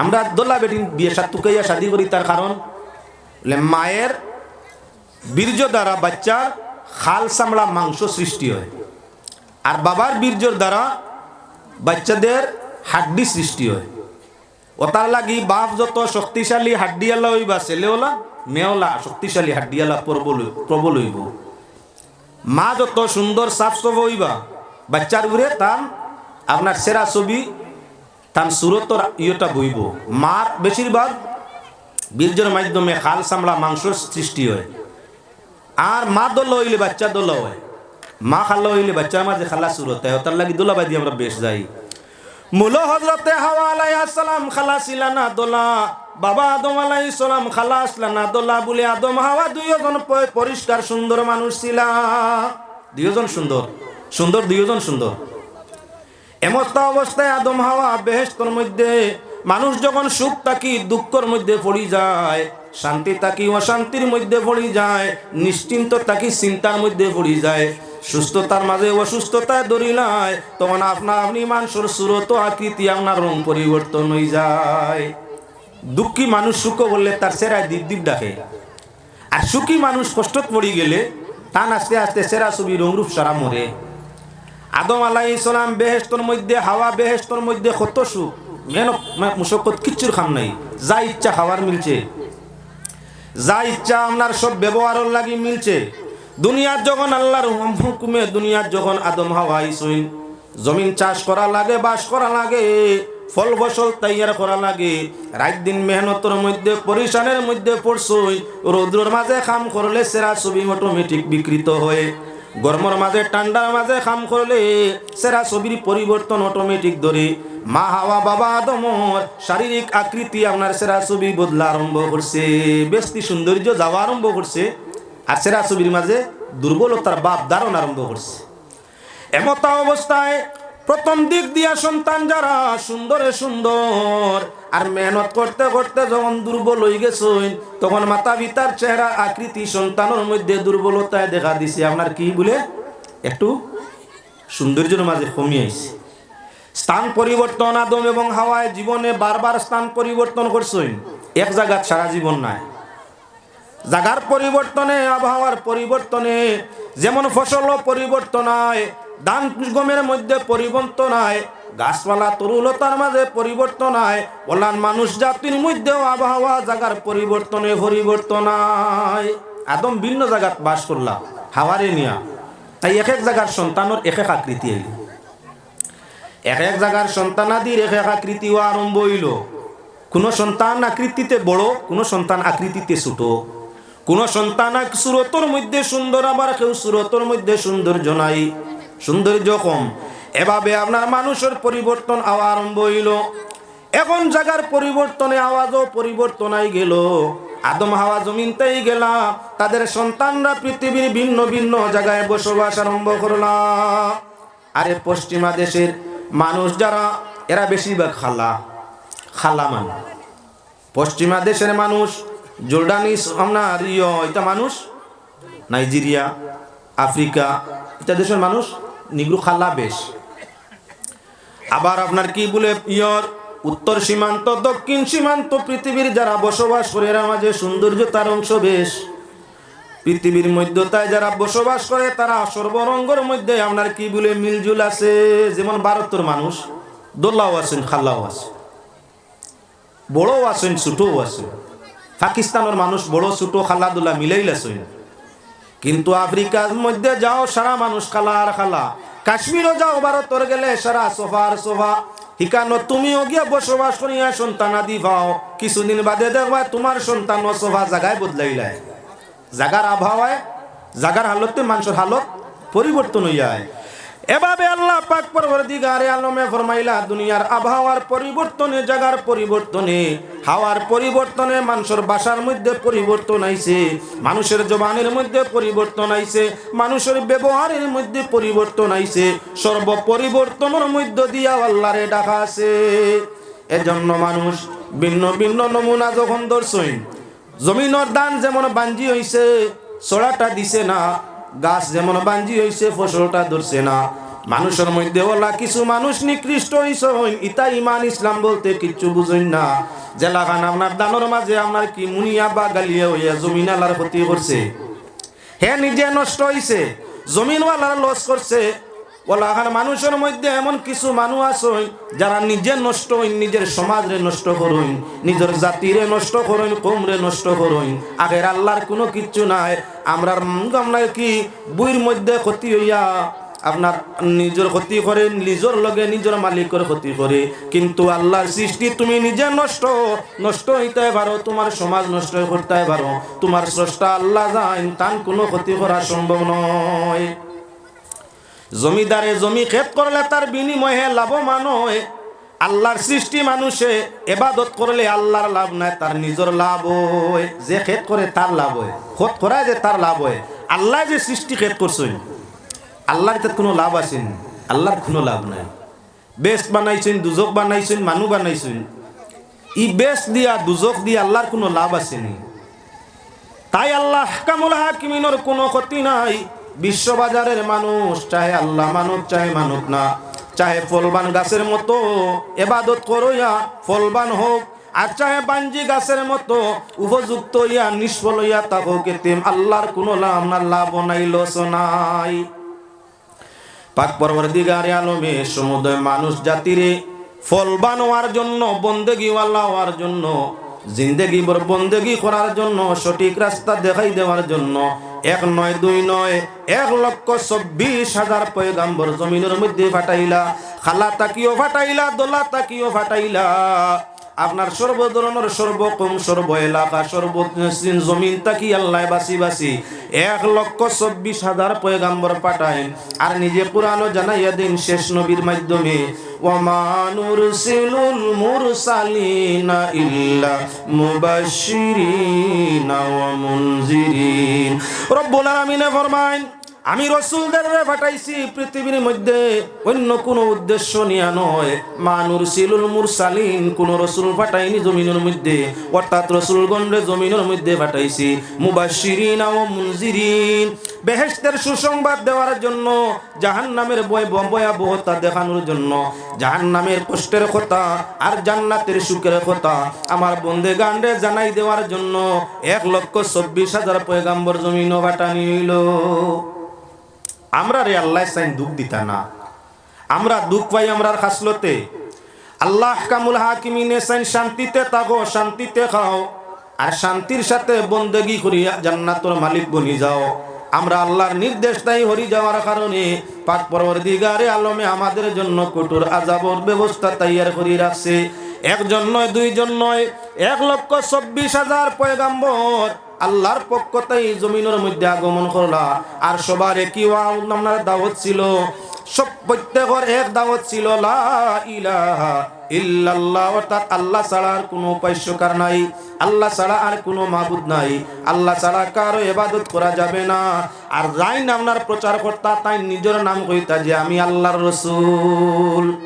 আমরা দোলা বেটি বিয়ে সাত তুকাইয়া শাদি করি, তার কারণ মায়ের বীর্য দ্বারা বাচ্চার খাল চামড়া মাংস সৃষ্টি হয়। আর বাবার বীর্যর দ্বারা বাচ্চাদের হাড্ডি সৃষ্টি হয়। ও তার লাগি বাপ যত শক্তিশালী হাড্ডিয়ালা হইবা ছেলেওলা মেওলা, শক্তিশালী হাড্ডিয়ালা প্রবল প্রবল হইব। মা যত সুন্দর সাফ সফ হইবা, বাচ্চার ঘুরে তার আপনার সেরা ছবি তার সুরতর ইয়েটা বইব। মার বেশিরভাগ বীর্যের মাধ্যমে খাল সামলা মাংস সৃষ্টি হয়। আর মা দল হইলে বাচ্চা দল হয়। মা খাল্লা হইলে বাচ্চার মাঝে খালা সুরত হয়। তার লাগি দোলা বাদি আমরা বেশ যাই। মূল হজরতে হাওয়া আলাইসালাম খালা ছিলা না দোলা। বাবা আদম আলাই সালাম, খালা আসলা না দোলা বলে আদম হাওয়া দুইজন পরিষ্কার সুন্দর মানুষ ছিলা। দুইজন সুন্দর। সুন্দর দুইজন সুন্দর। এমস্ত অবস্থায় আদম হাওয়া বেহেস্তর মধ্যে মানুষ যখন সুখ থাকি দুঃখর মধ্যে পড়ি যায়, শান্তি থাকি অশান্তির মধ্যে পড়ি যায়, নিশ্চিন্ত থাকি চিন্তার মধ্যে পড়ি যায়, সুস্থতার মাঝে অসুস্থতায় দরিলায় তখন আপনা আপনি মানুষের সুরত আকৃতি আপনার রং পরিবর্তন হয়ে যায়। দুঃখী মানুষ সুখ বললে তার সেরায় দ্বীপ দ্বীপ ডাকে। আর সুখী মানুষ কষ্টত পড়ি গেলে টান আস্তে আস্তে সেরা ছবি রংরূপ সারা মরে। আদম আলাই ইসলাম বেহেস্তর মধ্যে, হাওয়া বেহেস্তর মধ্যে কত সুখ মেন মুশক্কত কিচ্ছুর খাম নাই। যা ইচ্ছা খাওয়ার মিলছে। যা ইচ্ছা আপনার সব ব্যবহারের লাগি মিলছে। দুনিয়ার যখন আল্লাহর হুকুমে দুনিয়ার যখন আদম হাওয়া ইসইন জমিন চাষ করা লাগে, বাস করা লাগে, ফল ফসল তৈয়ার করা লাগে, রাত দিন মেহনতর মধ্যে পরিশানের মধ্যে পড়ছই রৌদ্রর মাঝে খাম করলে সেরা ছবি অটোমেটিক বিকৃত হয়ে। গরমের মাঝে, ঠান্ডার মাঝে কাম করলে সেরা ছবির পরিবর্তন অটোমেটিক ধরে। মা হাওয়া, বাবা আদমর শারীরিক আকৃতি আপনার সেরা ছবি বদলা আরম্ভ করছে। বেশি সৌন্দর্য যাওয়া আরম্ভ করছে। আর সেরা ছবির মাঝে দুর্বলতার বাপ ধারণ আরম্ভ করছে। এমতা অবস্থায় প্রথম দিক দিয়া সন্তান যারা সুন্দরে সুন্দর আর মেহনত করতে করতে যখন দুর্বল হয়ে গেছেন, তখন মাতা পিতার চেহারা, আকৃতি, সন্তানের মধ্যে দুর্বলতায় দেখা দিছে। আপনার কি বলে? একটু সৌন্দর্যের মাঝে কমিয়ে আইছে। স্থান পরিবর্তন, আদম এবং হাওয়ায় জীবনে বারবার স্থান পরিবর্তন করছেন। এক জায়গা সারা জীবন নাই। জাগার পরিবর্তনে, আবহাওয়ার পরিবর্তনে, যেমন ফসল পরিবর্তন হয়, ধান, গমের মধ্যে পরিবর্তন হয় গাছপালা তরুলতার মাঝে পরিবর্তন হয়। বলান মানুষ জাতির মধ্যেও আবহাওয়া জাগার পরিবর্তনে পরিবর্তন হয় আদম ভিন্ন জায়গাত বাস করলাম হাওয়ারে নিয়া। তাই এক এক জায়গার সন্তানের এক এক আকৃতি এলো এক এক জায়গার সন্তানাদির এক এক আকৃতিও আরম্ভ হইল। কোনো সন্তান আকৃতিতে বড়, কোনো সন্তান আকৃতিতে ছোট। কোন সন্তান সুরতর মধ্যে সুন্দর, আবার কেউ সুরতর মধ্যে সৌন্দর্য নাই। সৌন্দর্য কম। এভাবে আপনার মানুষের পরিবর্তন হওয়া আরম্ভ হইল। এখন জায়গার পরিবর্তনে আওয়াজও পরিবর্তন আই গেল। আদম হাওয়া জমিনতেই গেলা তাদের সন্তানরা পৃথিবীর ভিন্ন ভিন্ন জায়গায় বসবাস আরম্ভ করলাম। আরে পশ্চিমা দেশের মানুষ যারা, এরা বেশিরভাগ খালা। খালা মানুষ পশ্চিমা দেশের মানুষ জোর্ডানি আপনার ইয়, এটা মানুষ? নাইজেরিয়া, আফ্রিকা, এটা দেশের মানুষ? নিগ্রু খালা বেশ। আবার আপনার কি বলে ইয়র উত্তর সীমান্ত, দক্ষিণ সীমান্ত, পৃথিবীর যারা বসবাস করে, এরা মাঝে সৌন্দর্য তার অংশ বেশ। পৃথিবীর মধ্যতায় যারা বসবাস করে, তারা সর্বরঙ্গর মধ্যে আপনার কি বলে মিলজুল আছে? যেমন ভারতের মানুষ দোল্লাও আছেন খাল্লাও আছে বড়ও আছেন, ছোটও আছেন। পাকিস্তানের মানুষ বড়, ছোট, খালাদুলা মিলেই আছেন কিন্তু আফ্রিকার মধ্যে যাও, সারা মানুষ খালা আর খালা। কাশ্মীরও যাও, ভারতর গেলে সারা সোফা আর সোফা। হিকানো তুমিও গিয়া বসবাস করিয়া সন্তান আদি পাও কিছুদিন বাদে দেখবা তোমার সন্তান সোফা জায়গায় বদলাইলায় জাগার আবহাওয়ায়, জাগার হালতে মানুষের হালত পরিবর্তন হয়ে যায় এভাবে আল্লাহ পাক পরবর্তীকারে আলমে ফরমাইলা, দুনিয়ার আবহাওয়ার পরিবর্তনে, জাগার পরিবর্তনে হাওয়ার পরিবর্তনে মানুষের বাসার মধ্যে পরিবর্তন আইছে, মানুষের জবানের মধ্যে পরিবর্তন আইছে, মানুষের ব্যবহারের মধ্যে পরিবর্তন আইছে সর্ব পরিবর্তনের মধ্য দিয়া আল্লাহরে ডাকা আছে। এজন্য মানুষ ভিন্ন ভিন্ন নমুনা যখন দর্শন জমিনের দান যেমন বাঞ্জি হইছে, চড়াটা দিছে না, গাছ যেমন বাঞ্জি হইছে, ফসলটা ধরছে না মানুষের মধ্যে ওলা কিছু মানুষ নিকৃষ্ট ইতা ইমান, ইসলাম বলতে কিচ্ছু বুঝইন না। জেলাখান আপনার দানোর মাঝে আপনার কি মুনিয়া বা গালিয়া হইয়া জমিন আলার ক্ষতি করছে? হে নিজে নষ্ট হইছে জমিনওয়ালার লস করছে। ওলাখান মানুষের মধ্যে এমন কিছু মানুষ আছে যারা নিজে নষ্ট হইন, নিজের সমাজরে নষ্ট করুন, নিজের জাতিরে নষ্ট করুন, কমরে নষ্ট করুন। আগের আল্লাহর কোনো কিচ্ছু নাই। আমরা আমরা কি বইয়ের মধ্যে ক্ষতি হইয়া আপনার নিজের ক্ষতি করে, নিজের লগে নিজের মালিকের ক্ষতি করে। কিন্তু আল্লাহর সৃষ্টি তুমি নিজে নষ্ট নষ্ট হইতে পারো, তোমার সমাজ নষ্ট করতে পারো। তোমার স্রষ্টা আল্লাহ যান তান কোনো ক্ষতি করা সম্ভব নয়। জমিদারে জমি ক্ষেত করলে তার বিনিময়ে লাভবান হয়। আল্লাহর সৃষ্টি মানুষে এবাদত করলে আল্লাহর লাভ নাই, তার নিজের লাভ হয়। যে ক্ষেত করে তার লাভ হয় খত করায় যে তার লাভ হয়। আল্লাহ যে সৃষ্টি ক্ষেত করছেন। আল্লাহর তার কোনো লাভ আছেন আল্লাহর কোনো লাভ নাই। বেস্ট বানাইছেন, দুজক বানাইছেন, মানু বানাইছেন। ই বেস্ট দিয়া, দুজক দিয়া আল্লাহর কোনো লাভ আসেনি তাই আল্লাহ কামুল হাকিমিনের কোনো ক্ষতি নাই। বিশ্ববাজারের মানুষ চাহে আল্লাহ মানুক চাহে মানুক না। চাহে ফলবান গাছের মতো এবাদত করইয়া ফলবান হোক, আর চাহে বাঞ্জি গাছের মতো উপযুক্ত ইয়া, নিষ্ফল ইয়া তা হোক এতেম আল্লাহর কোনো লাভ না, লাভ নাই, লস নাই। পাক পরবর্তীগারে আলমে সমুদয় মানুষ জাতিরে ফলবান হওয়ার জন্য বন্দেগিওয়ালা হওয়ার জন্য, জিন্দেগি বন্দেগি করার জন্য, সঠিক রাস্তা দেখাই দেওয়ার জন্য, এক নয়, দুই নয়, এক লক্ষ চব্বিশ হাজার পয়গাম্বর জমিনের মধ্যে ফাটাইলা, খালা তাকিও ফাটাইলা, দোলা তাকিও ফাটাইলা। আপনার সর্ব ধরনের সর্বকম সর্ব এলাকা সর্ব জমিন তাকি আল্লাহ বাসি বাসি। এক লক্ষ চব্বিশ হাজার পয়গাম্বর পাঠায় আর নিজে পুরানো জানাইয়া দিন শেষ নবীর মাধ্যমে। ওমানুর সিলুল মুরসালিনা ইল্লা মুবাশশিরিনা ওয়া মুনজিরিন। রব্বুল আলামিনে ফরমায় আমি রসুলদের পাঠাইছি পৃথিবীর মধ্যে। অন্য কোনো উদ্দেশ্য নিয়ে নয়। মানুর সিলুল মুরসালিন কোন রসুল পাঠাইনি জমিনের মধ্যে। অর্থাৎ রসুলগণরে জমিনের মধ্যে পাঠাইছি মুবাশিরিন ও মুনজিরিন। বেহেস্তের সুসংবাদ দেওয়ার জন্য জাহান নামের বয় ভয়াবহতা দেখানোর জন্য। জাহান নামের কষ্টের কথা আর জান্নাতের সুখের কথা আমার বন্ধে গান্ডে জানাই দেওয়ার জন্য এক লক্ষ চব্বিশ হাজার পয়গাম্বর জমিন পাঠানি হইল। আমরা রে আল্লাহ সাইন দুঃখ দিতা না। আমরা দুঃখ পাই আমরার খাসলতে। আল্লাহ কামুল হাকিমিনে সাইন শান্তিতে থাকো, শান্তিতে খাও। আর শান্তির সাথে বন্দেগি করিয়া জান্নাতর মালিক বনি যাও। আমরা আল্লাহর নির্দেশ তাই হরি যাওয়ার কারণে পাক পরবর্তীগারে আলমে আমাদের জন্য কঠোর আজাবর ব্যবস্থা তৈয়ার করে রাখছে। একজন নয়, দুইজন নয়, এক লক্ষ চব্বিশ হাজার পয়গাম্বর আল্লাহর পক্ষতেই জমিনের মধ্যে আগমন করলা। আর সবার একই আপনার দাওয়াত ছিল। সব প্রত্যেকের এক দাওয়াত ছিল, লা ইলাহা ইল্লাল্লাহ অর্থাৎ আল্লাহ ছাড়া আর কোনো উপাস্যকার নাই। আল্লাহ ছাড়া আর কোনো মাবুদ নাই। আল্লাহ ছাড়া কারও এবাদত করা যাবে না। আর যাই আপনার প্রচার কর্তা, তাই নিজের নাম কইতা যে আমি আল্লাহর রসুল।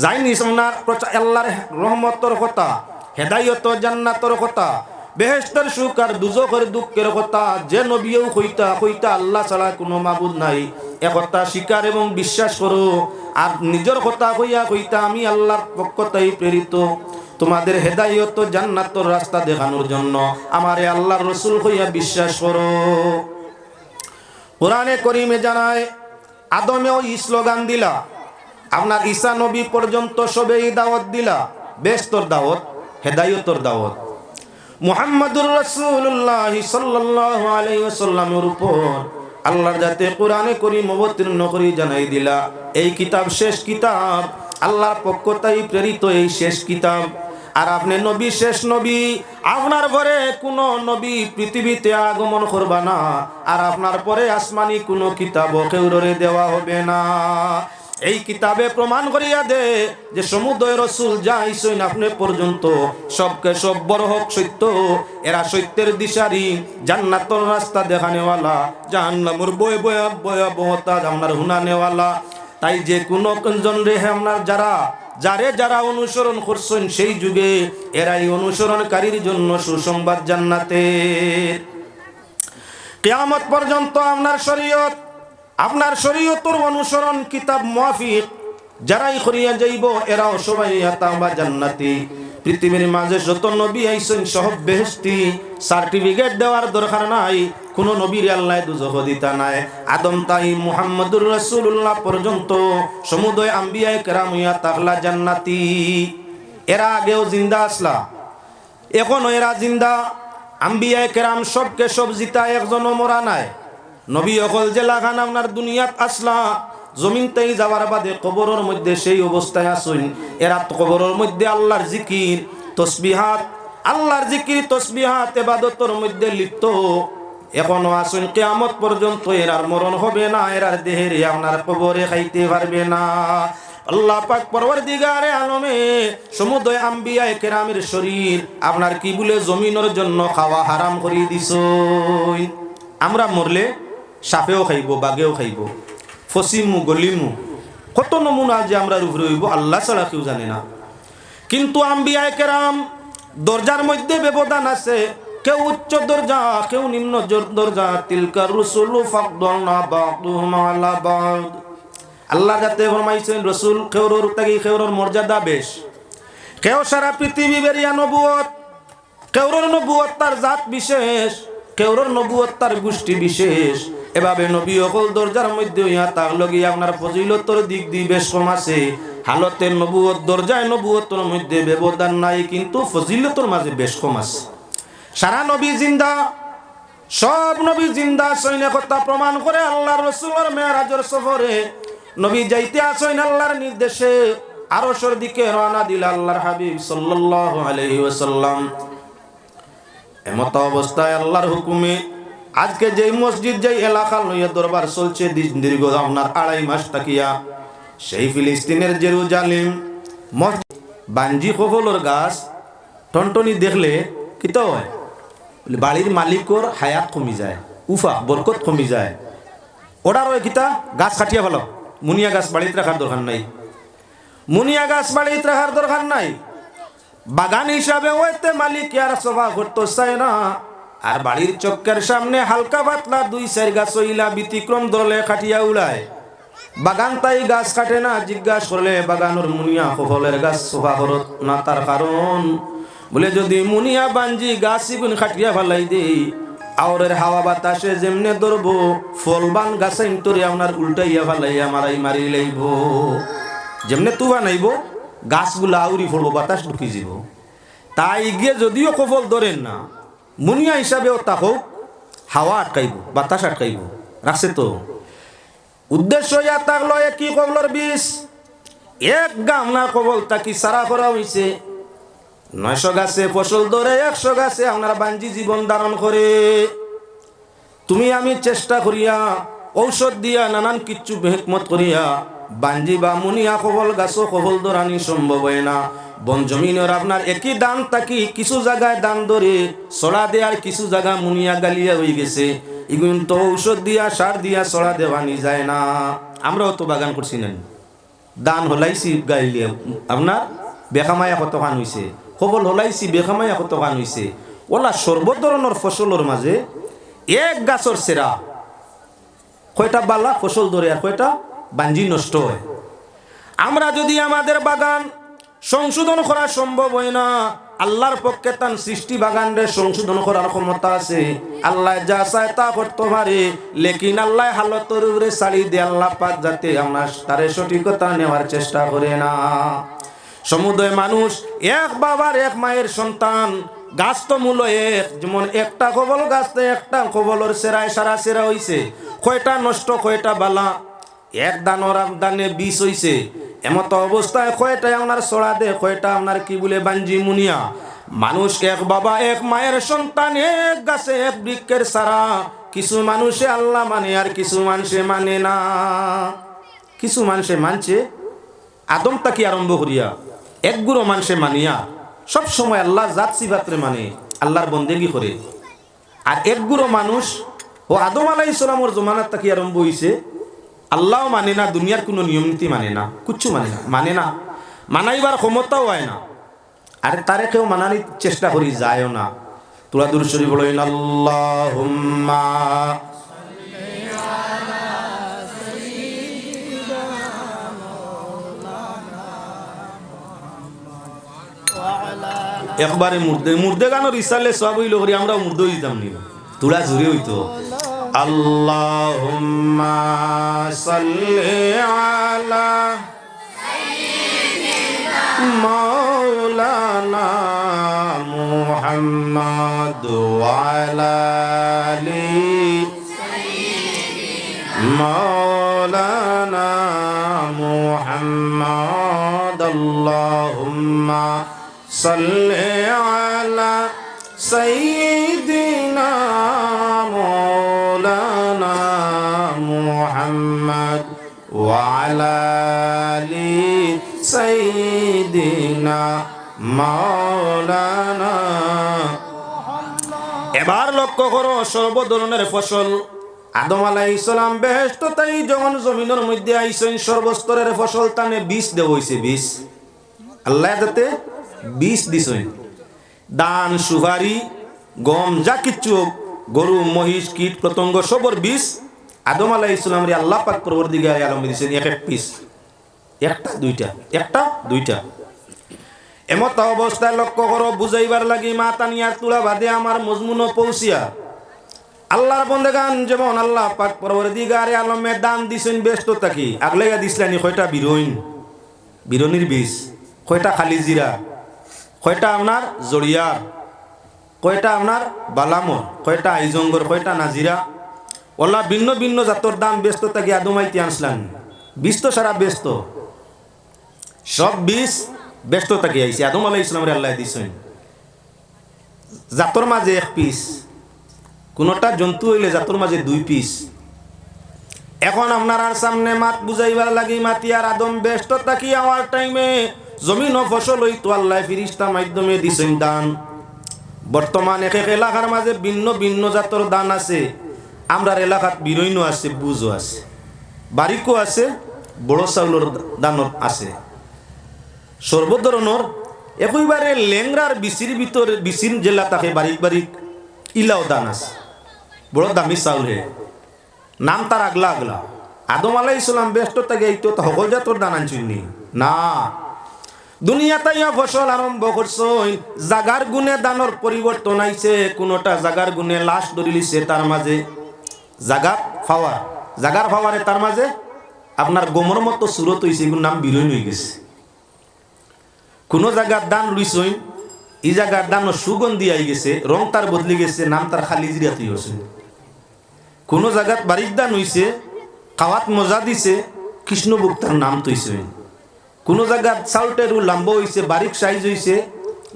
যাই নিসনার প্রচার আল্লাহর রহমতর কথা হেদায়ত জান্নাতর কথা বেহেস্তের সুখ আর দুজকের দুঃখের কথা যে নবীও কইতা কইতা আল্লাহ ছাড়া কোনো মাবুদ নাই। একথা স্বীকার এবং বিশ্বাস করো। আর নিজের কথা কইয়া কইতা আমি আল্লাহর পক্ষতাই প্রেরিত। তোমাদের হেদায়ত জান্নাতর রাস্তা দেখানোর জন্য আমারে আল্লাহর রসুল কইয়া বিশ্বাস করো। কোরআনে করিমে জানায়, আদমেও ই স্লোগান দিলা। আপনার ঈসা নবী পর্যন্ত সবেই দাওয়াত দিলা। বেস্তর দাওয়াত, হেদায়তর দাওয়াত। মুহাম্মাদুর রাসূলুল্লাহ সাল্লাল্লাহু আলাইহি ওয়াসাল্লামের উপর আল্লাহর যাতে কোরআনে করিম অবতীর্ণ করে জানাই দিলা। এই কিতাব শেষ কিতাব, আল্লাহর পক্ষ তাই প্রেরিত এই শেষ কিতাব। আর আপনি নবী, শেষ নবী, আপনার পরে কোন নবী পৃথিবীতে আগমন করবা না। আর আপনার পরে আসমানি কোনো কিতাব কেউরে দেওয়া হবে না। এই কিতাবে প্রমাণ করিয়া দে যে সমুদয় রসুল যা ইসইন আপনি পর্যন্ত, সবকে সব বড় হোক সত্য। এরা সত্যের দিশারি, জান্নাতর রাস্তা দেখানেওয়ালা, জাহান্নামুর বয় বয়া ভয়াবহতা আপনার হুনানেওয়ালা তাই যে কোনো জন রে আপনার যারা, যারে যারা অনুসরণ করছেন সেই যুগে, এরাই অনুসরণকারীর জন্য সুসংবাদ জান্নাতের। কেয়ামত পর্যন্ত আপনার শরীয়ত আপনার শরীয়তর অনুসরণ কিতাব মুআফিক যারাই করিয়া যাইব, এরাও সবাই আতাবা জান্নাতি। পৃথিবীর মাঝে যত নবী আইসেন সহ বেহেস্তি সার্টিফিকেট দেওয়ার দরকার নাই, কোন নবীর আল্লাহ দুজহ দিতা নাই। আদম তাই মুহাম্মদুর রাসূলুল্লাহ পর্যন্ত সমুদয় আম্বিয়ায়ে কেরাম ইয়া তাগলা জান্নাতি। এরা আগেও জিন্দা আসলা, এখনও এরা জিন্দা। আম্বিয়ায়ে কেরাম সবকে সব জিতা একজনও মরা নাই। নবী অকল যে লাগান আপনার দুনিয়াত আসলা। জমিনতেই যাওয়ার বাদে কবরের মধ্যে সেই অবস্থায় আসুন। এরা কবরের মধ্যে আল্লাহর জিকির, তসবিহাত। আল্লাহর জিকির, তসবিহাত, এবাদতর মধ্যে লিপ্ত। এখনও আসুন, কেয়ামত পর্যন্ত এরার মরণ হবে না, এরার দেহের আপনার কবরে খাইতে পারবে না। আল্লাহ পাক পরবর্তীগারে আলমে সমুদয় আম্বিয়ায়ে কেরামের শরীর আপনার কি বলে জমিনের জন্য খাওয়া হারাম করে দিছ। আমরা মরলে সাপেও খাইব, বাঘেও খাইব, ফসিমু, গলিমু, কত নমুনা যে আমরা উপরে হইব, আল্লাহ ছাড়া কেউ জানে না। কিন্তু আম্বিয়ায় কেরাম দরজার মধ্যে ব্যবধান আছে, কেউ উচ্চ দরজা, কেউ নিম্ন দরজা তিলকার রসুল আল্লাহ যাতে ফরমাইছেন, রসুল খেউরর তাগি খেউরর মর্যাদা বেশ। কেউ সারা পৃথিবী বেরিয়া নবুয়ত কেউরর নবুয়ত তার জাত বিশেষ। কেউরর নবুয়ত তার গোষ্ঠী বিশেষ। এভাবে নবী অকল দরজার মধ্যে তার লগি আপনার ফজিলতর দিক দিয়ে বেশ কম আছে হালতের নবুয়ত, দরজায় নবুয়তর মধ্যে ব্যবধান নাই, কিন্তু ফজিলতর মাঝে বেশ কম আছে। সারা নবী জিন্দা, সব নবী জিন্দা সৈন্য কথা প্রমাণ করে আল্লাহর রসুলের মেয়ারাজের সফরে। নবী যাইতে আসেন আল্লাহর নির্দেশে, আরশের দিকে রওনা দিল আল্লাহর হাবিব সাল্লাল্লাহু আলাইহি ওয়াসাল্লাম। এমত অবস্থায় আল্লাহর হুকুমে আজকে যেই মসজিদ, যেই এলাকা লইয়া দরবার চলছে দীর্ঘ আপনার আড়াই মাস তাকিয়া, সেই ফিলিস্তিনের জেরুজালিম মসজিদ, বাঞ্জি কফলর গাছ টনটনি দেখলে কিত হয়? বাড়ির মালিকর হায়াত কমি যায় উফা বরকত কমি যায়। ওটা রয় কিতা গাছ কাটিয়া ভালো মুনিয়া গাছ বাড়িতে রাখার দরকার নাই। মুনিয়া গাছ বাড়িতে রাখার দরকার নাই। বাগান হিসাবে ওইতে মালিক আর সভা করতে চায় না। আর বাড়ির চক্কের সামনে হালকা পাতলা দুই চার গাছ হইলা ব্যতিক্রম দলে কাটিয়া উড়ায়। বাগান তাই গাছ কাটে না, জিজ্ঞাসা করলে বাগানোর মুনিয়া ফলের গাছ সোফা করত না তার কারণ। বলে, যদি মুনিয়া বাঞ্জি গাছ ইগুন কাটিয়া ফেলাই দেই, আওরের হাওয়া বাতাসে যেমনে ধরবো ফল বান গাছে ইন্টরে আপনার উল্টাইয়া ফেলাইয়া মারাই মারি লাইব। যেমনে তুবা নাইব গাছগুলা আউরি ফলবো, বাতাস ঢুকি যাব তাই গিয়ে যদিও কফল ধরেন না, মুনিয়া হিসাবেও তা হোক, হাওয়া আটকাইব, বাতাস আটকাইব, রাখছে তো। উদ্দেশ্য ইয়া থাকল কি কবলর বিষ এক গামনা কবল তাকি সারা করা হয়েছে নয়শো গাছে ফসল ধরে, একশো গাছে আপনার বাঞ্জি জীবন ধারণ করে। তুমি আমি চেষ্টা করিয়া ঔষধ দিয়া নানান কিচ্ছু হেকমত করিয়া বাঞ্জি বা মুনিয়া কবল গাছও কবল ধরানি সম্ভব হয় না। বন জমিনের আপনার একই দান, তাকি কিছু জায়গায় দান ধরে সড়া দেওয়ার কিছু জায়গা মুনিয়া গালিয়া হয়ে গেছে। এগুন তো ঔষধ দিয়া, সার দিয়া সড়া দেওয়ানি যায় না। আমরাও তো বাগান করছি না। দান হলাইছি গাইলিয়া আপনার বেখামায়া কত খান হয়েছে কবল হলাইছি বেখামায়া কত খান হয়েছে ওলা সর্ব ধরনের ফসলের মাঝে এক গাছর সেরা। কয়টা বালা ফসল ধরে আর কয়টা বাঞ্জি নষ্ট হয়। আমরা যদি আমাদের বাগান সংশোধন করা সম্ভব হয় না, আল্লাহর পক্ষে তার সৃষ্টি বাগানরে সংশোধন করার ক্ষমতা আছে। আল্লাহ যা চায় তা করতে পারে, লেকিন আল্লাহ হালতর উপরে ছাড়ি দিয়ে আল্লাহ পাক যাতে আমরা তারে সঠিকতা নেওয়ার চেষ্টা করে না। সমুদয় মানুষ, এক বাবার এক মায়ের সন্তান, গাছ তো মূল এক, যেমন একটা কবল গাছ তো একটা কবলর সেরায় সারা সেরা হইছে। কয়টা নষ্ট, কয়টা বালা এক দানর এক দানে বিষ হইছে। এমত অবস্থায় কয়টা আপনার সড়া দে কয়টা আপনার কি বলে বাঞ্জি মুনিয়া? মানুষ এক বাবা, এক মায়ের সন্তান, এক গাছে, এক বৃক্ষের সারা কিছু মানুষে আল্লাহ মানে আর কিছু মানুষে মানে না। কিছু মানুষে মানছে আদম তাকি আরম্ভ করিয়া? এক গুরো মানুষে মানিয়া। সব সময় আল্লাহ জাত সিফাতরে মানে আল্লাহর বন্দেগি করে। আর এক গুরো মানুষ ও আদম আলাই ইসলামর জমানাত তাকি আরম্ভ হইছে? আল্লাহ মানে না, দুনিয়ার কোনো নিয়ম নীতি মানে না, কুচ্ছু মানে না মানে না। মানাইবার ক্ষমতাও হয় না। আর তারে কেউ মানানি চেষ্টা করি, যায়ও না। তোরা দূর শরীফ বলেন আল্লাহ একবারে মুর্দে। মুর্দে গানোর ইসালে সব হইল করি আমরা মুর্দে হইতাম নি। তোরা জুড়ে হইতো। اللهم صل على مولانا محمد وعلى لي مولانا محمد. اللهم صل على سيدنا وعلى آل سيدنا مولانا এবার লক্ষ্য করো সর্ব ধরনের ফসল আদম আলাই ইসলাম বেহেস্ত তাই যখন জমিনের মধ্যে আইসেন সর্বস্তরের ফসল তানে বিষ দেওয়া হয়েছে বিষ আল্লাহ যাতে বিষ দিছেন দান সুপারি গম যা কিচ্ছু হোক, গরু মহিষ কীট পতঙ্গ সবর বিষ আদম আলাই ইসলাম রে আল্লাহ পাক পরবর দিকে আলম দিয়েছেন এক এক পিস একটা, দুইটা। একটা, দুইটা। এমত অবস্থায় লক্ষ্য করো, বুঝাইবার লাগি মা তানিয়ার তুলা বাদে আমার মজমুন পৌঁছিয়া। আল্লাহর বন্দে গান যেমন আল্লাহ পাক পরবর দিগারে আলমে দান দিছেন ব্যস্ত থাকি আগলাইয়া দিসলানি কয়টা বিরোইন বিরনির বীজ। কয়টা খালি জিরা? কয়টা আপনার জড়িয়ার? কয়টা আপনার বালামর? কয়টা আইজঙ্গর? কয়টা নাজিরা? ওলা ভিন্ন ভিন্ন জাতর দাম ব্যস্ত থাকি আদমাইতে আনসলান বীজ তো সারা ব্যস্ত। সব বীজ ব্যস্ত থাকি আইসি আদম আলাই ইসলামের আল্লাহ দিছেন। জাতর মাঝে এক পিস কোনোটা জন্তু হইলে জাতর মাঝে দুই পিস এখন আপনার সামনে মাত বুঝাইবার লাগি মাতি আর আদম ব্যস্ত থাকি আমার টাইমে জমিন ও ফসল হইতো আল্লাহ ফিরিস্তা মাধ্যমে দিছেন দান। বর্তমান এলাকার মাঝে ভিন্ন ভিন্ন জাতর দান আছে। আমরার এলাকাত বিরইনও আছে, বুঝও আছে। বারিকও আছে, বড় চাউলের দানও আছে। সর্বধরনের একইবারে লেংরার বিচির ভিতরে, বিচির জেলা তাকে বারিক বারিক ইলাও দান আছে। বড় দামি চাউল হে। নাম তার আগলা আগলা। আদম আলাই ইসলাম ব্যস্ত থাকে, এইটো তো সকল জাতর দান আনছিনি না? দুনিয়াতে ফসল আরম্ভ করছই জাগার গুণে দানর পরিবর্তন আইছে কোনোটা জাগার গুণে লাশ ধরিলিছে তার মাঝে জাগা ফাওয়ার। জাগার ফাওয়ারে তার মাঝে আপনার গোমর মতো সুরত হইছে, এগুলোর নাম বিরোইন হয়ে গেছে। কোনো জায়গার দান লুইছই এই জায়গার দান সুগন্ধি আই গেছে, রং তার বদলে গেছে, নাম তার খালি জিরাতি হয়েছে। কোনো জায়গাত বারিক দান হইছে খাওয়াত মজা দিছে, কৃষ্ণ তার নাম তৈছে কোনো জায়গাত চাউলটেরু লাম্ব হইছে, বারিক সাইজ হইছে,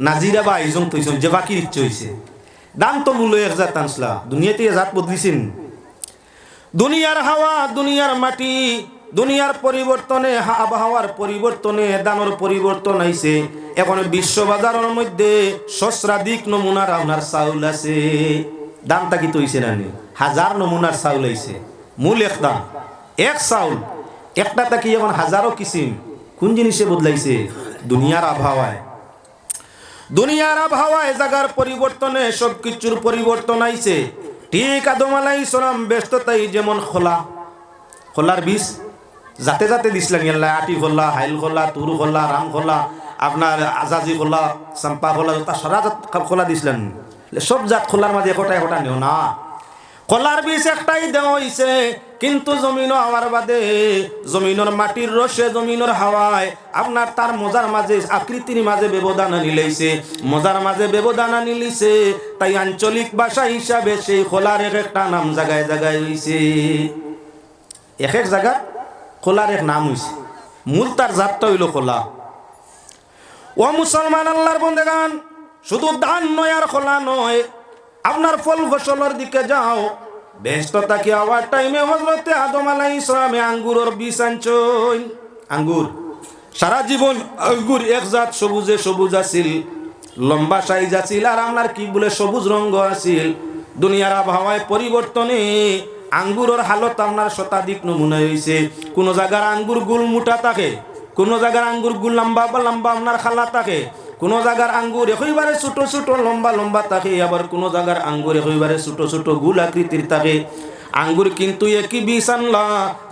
নাজিরা বা আইজং তৈছে যে বাকির ইচ্ছে হইছে। দান তো মূল্য এক জাত আনসলা দুনিয়াতে জাত বদলিছেন। দুনিয়ার হাওয়া, দুনিয়ার মাটি, দুনিয়ার পরিবর্তনে আবহাওয়ার পরিবর্তনে, দানোর পরিবর্তন আইছে। এখন বিশ্ব বাজারের মধ্যে সস্রাধিক নমুনার আপনার চাউল আছে। দামটা কি তৈছে নানি হাজার নমুনার চাউল আইছে। মূল এক দাম। এক চাউল। একটা তাকি এখন হাজারো কিসিম? কোন জিনিসে বদলাইছে? দুনিয়ার আবহাওয়ায়। দুনিয়ার আবহাওয়ায় জাগার পরিবর্তনে সব কিছুর পরিবর্তন আইছে। ঠিক আদম আলাই সালাম ব্যস্ততাই যেমন খোলা, খোলার বীজ। যাতে যাতে দিছিলেন ইয়াল্লা আটি খোলা, হাইল খোলা, তুর খোলা, রাম খোলা, আপনার আজাজি খোলা, চাম্পা খোলা তা সারা জাত খোলা দিছিলেন সব জাত খোলার মাঝে একটা একটা নেও না। কলার বীজ একটাই দেওয়া হইছে কিন্তু জমিন হওয়ার বাদে। জমিনের মাটির রসে জমিনের হাওয়ায় আপনার তার মজার মাঝে, আকৃতির মাঝে ব্যবধান নিলেছে মজার মাঝে ব্যবধান নিলিছে তাই আঞ্চলিক ভাষা হিসাবে সেই খোলার এক একটা নাম জায়গায় জায়গায় হইছে। এক এক জায়গা খোলার এক নাম হইছে। মূল তার জাতটা হইল খোলা। ও মুসলমান আল্লাহর বন্দেগান, শুধু দান নয় আর খোলা নয়, আপনার ফল ফসলের দিকে যাও। ব্যস্ত থাকি আবার টাইমে হজরতে আদম আলাই ইসলামে আঙ্গুরের বিষ আনছই? আঙ্গুর। সারা জীবন আঙ্গুর এক জাত, সবুজে সবুজ আছিল, লম্বা সাইজ আছিল, আর আপনার কি বলে সবুজ রঙ্গ আছিল। দুনিয়ার আবহাওয়ায় পরিবর্তনে আঙ্গুরের হালত আপনার শতাধিক নমুনা হয়েছে কোনো জায়গার আঙ্গুর গুল মুটা থাকে, কোনো জায়গার আঙ্গুর গুল লম্বা বা লম্বা আপনার খালা থাকে। কোনো জায়গার আঙ্গুর একেবারে ছোট ছোট, লম্বা লম্বা থাকে, আবার কোনো জায়গার আঙ্গুর একেবারে ছোট ছোট গুল আকৃতির থাকে। আঙ্গুর কিন্তু একই বিষ আনলা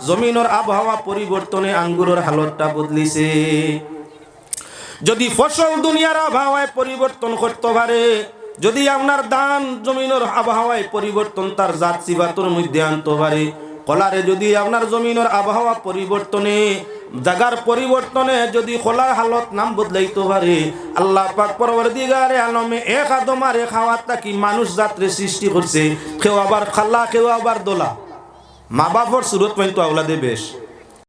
জমিনের আবহাওয়া পরিবর্তনে আঙ্গুরের হালতটা বদলিছে। যদি ফসল দুনিয়ার আবহাওয়ায় পরিবর্তন করতে পারে যদি আপনার দান জমিনের আবহাওয়ায় পরিবর্তন তার জাত সিবাতর মধ্যে আনতে পারে কলারে যদি আপনার জমিনের আবহাওয়া পরিবর্তনে, জাগার পরিবর্তনে যদি খোলা হালত নাম বদলাইতে পারে, আল্লাহ পাক পরবর্তীগারে আলমে এক আদমার এক তাকি মানুষ যাত্রে সৃষ্টি করছে। কেউ আবার খাল্লা, কেউ আবার দোলা। মা বাপর সুরত পর্যন্ত আওলাদে বেশ।